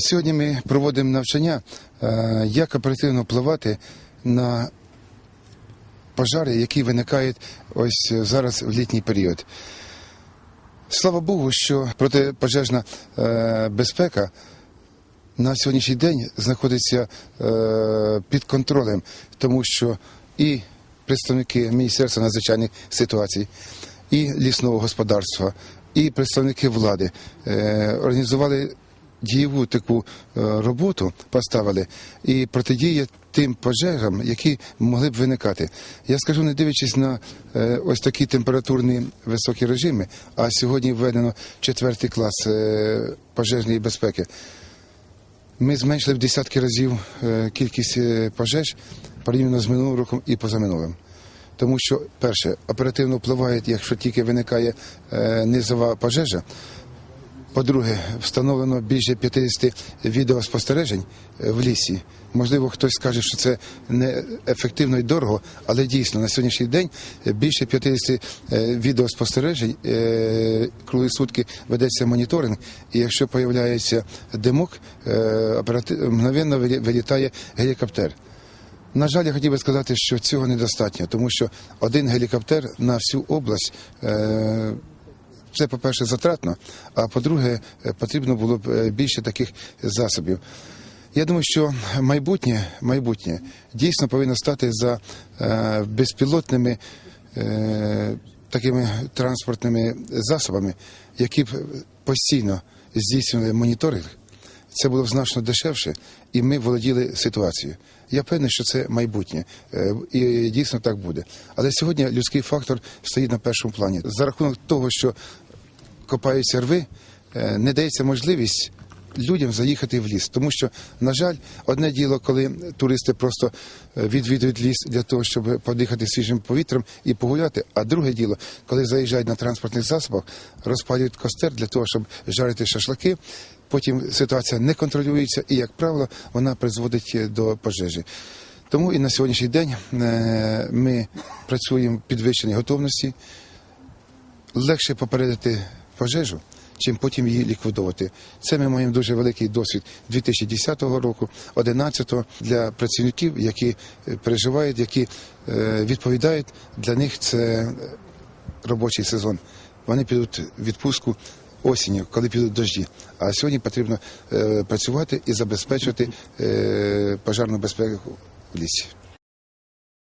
Сьогодні ми проводимо навчання, е, як оперативно впливати на пожари, які виникають ось зараз в літній період. Слава Богу, що протипожежна е, безпека на сьогоднішній день знаходиться е, під контролем, тому що і представники Міністерства надзвичайних ситуацій, і лісного господарства, і представники влади організували дієву таку е, роботу, поставили і протидія тим пожежам, які могли б виникати. Я скажу, не дивлячись на е, ось такі температурні високі режими, а сьогодні введено четвертий клас е, пожежної безпеки. Ми зменшили в десятки разів кількість пожеж порівняно з минулим роком і позаминулим. Тому що, перше, оперативно впливає, якщо тільки виникає низова пожежа. По-друге, встановлено більше 50 відеоспостережень е, в лісі. Можливо, хтось скаже, що це не ефективно і дорого, але дійсно на сьогоднішній день е, більше 50 е, відеоспостережень круглі сутки ведеться моніторинг. І якщо появляється димок, мгновенно вилітає гелікоптер. На жаль, я хотів би сказати, що цього недостатньо, тому що один гелікоптер на всю область. Це, по-перше, затратно, а по-друге, е, потрібно було б е, більше таких засобів. Я думаю, що майбутнє, майбутнє дійсно повинно стати за е, безпілотними такими транспортними засобами, які б постійно здійснювали моніторинг. Це було б значно дешевше, і ми володіли ситуацією. Я певний, що це майбутнє, і дійсно так буде. Але сьогодні людський фактор стоїть на першому плані. За рахунок того, що копаються рви, е, не дається можливість людям заїхати в ліс. Тому що, на жаль, одне діло, коли туристи просто е, відвідують ліс для того, щоб подихати свіжим повітрям і погуляти. А друге діло, коли заїжджають на транспортних засобах, розпалюють костер для того, щоб жарити шашлики. Потім ситуація не контролюється, і, як правило, вона призводить е, до пожежі. Тому і на сьогоднішній день ми працюємо підвищеній готовності. Легше попередити пожежу, чим потім її ліквідовувати. Це ми маємо дуже великий досвід 2010 року, 2011 для працівників, які е, переживають, які е, відповідають. Для них це робочий сезон. Вони підуть в відпустку осінню, коли підуть дожді. А сьогодні потрібно е, працювати і забезпечувати е, пожежну безпеку в лісі.